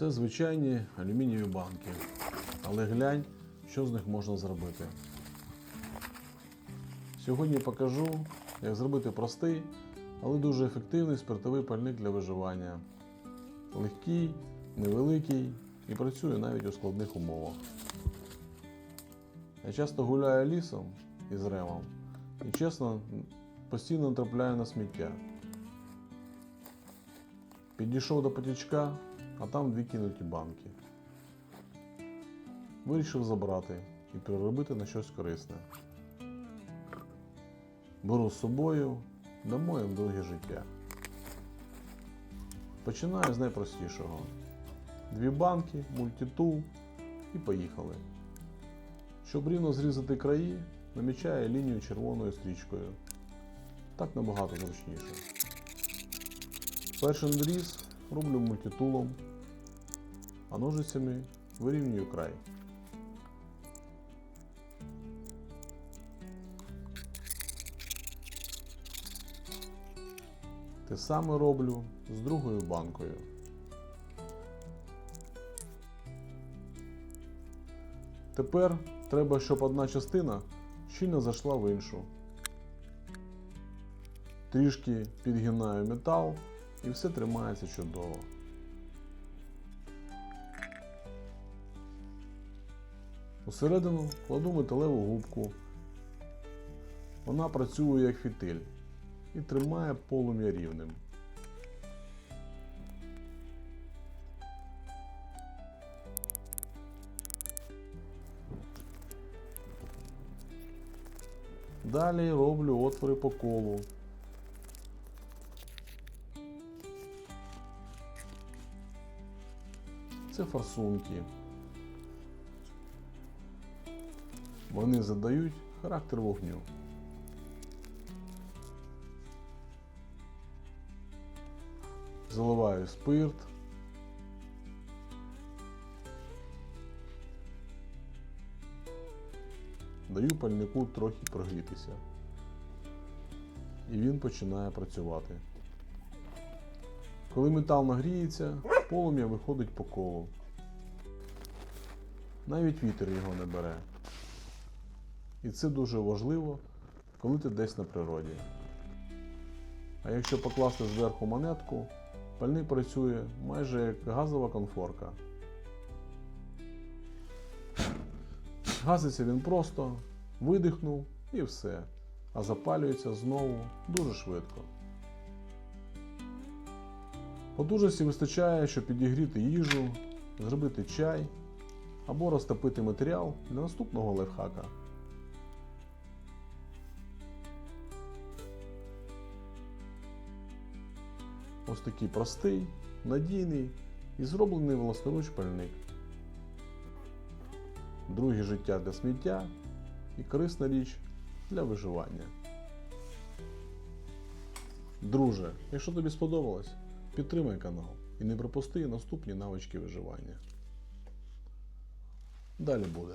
Це звичайні алюмінієві банки. Але глянь, що з них можна зробити. Сьогодні покажу, як зробити простий, але дуже ефективний спиртовий пальник для виживання. Легкий, невеликий і працює навіть у складних умовах. Я часто гуляю лісом із ремом і чесно постійно натрапляю на сміття. Підійшов до потічка, а там дві кинуті банки. Вирішив забрати і переробити на щось корисне. Беру з собою, дамо їм друге життя. Починаю з найпростішого. Дві банки, мультитул і поїхали. Щоб рівно зрізати краї, намічаю лінію червоною стрічкою. Так набагато зручніше. Перший надріз роблю мультитулом, а ножицями вирівнюю край. Те саме роблю з другою банкою. Тепер треба, щоб одна частина щільно зайшла в іншу. Трішки підгинаю метал і все тримається чудово. Усередину кладу металеву губку. Вона працює як фітиль і тримає полум'я рівним. Далі роблю отвори по колу. Це форсунки. Вони задають характер вогню. Заливаю спирт. Даю пальнику трохи прогрітися. І він починає працювати. Коли метал нагріється, полум'я виходить по колу. Навіть вітер його не бере. І це дуже важливо, коли ти десь на природі. А якщо покласти зверху монетку, пальник працює майже як газова конфорка. Газиться він просто, видихнув і все. А запалюється знову дуже швидко. Потужності вистачає, щоб підігріти їжу, зробити чай або розтопити матеріал для наступного лайфхака. Ось такий простий, надійний і зроблений власноруч пальник. Друге життя для сміття і корисна річ для виживання. Друже, якщо тобі сподобалось, підтримай канал і не пропусти наступні навички виживання. Далі буде.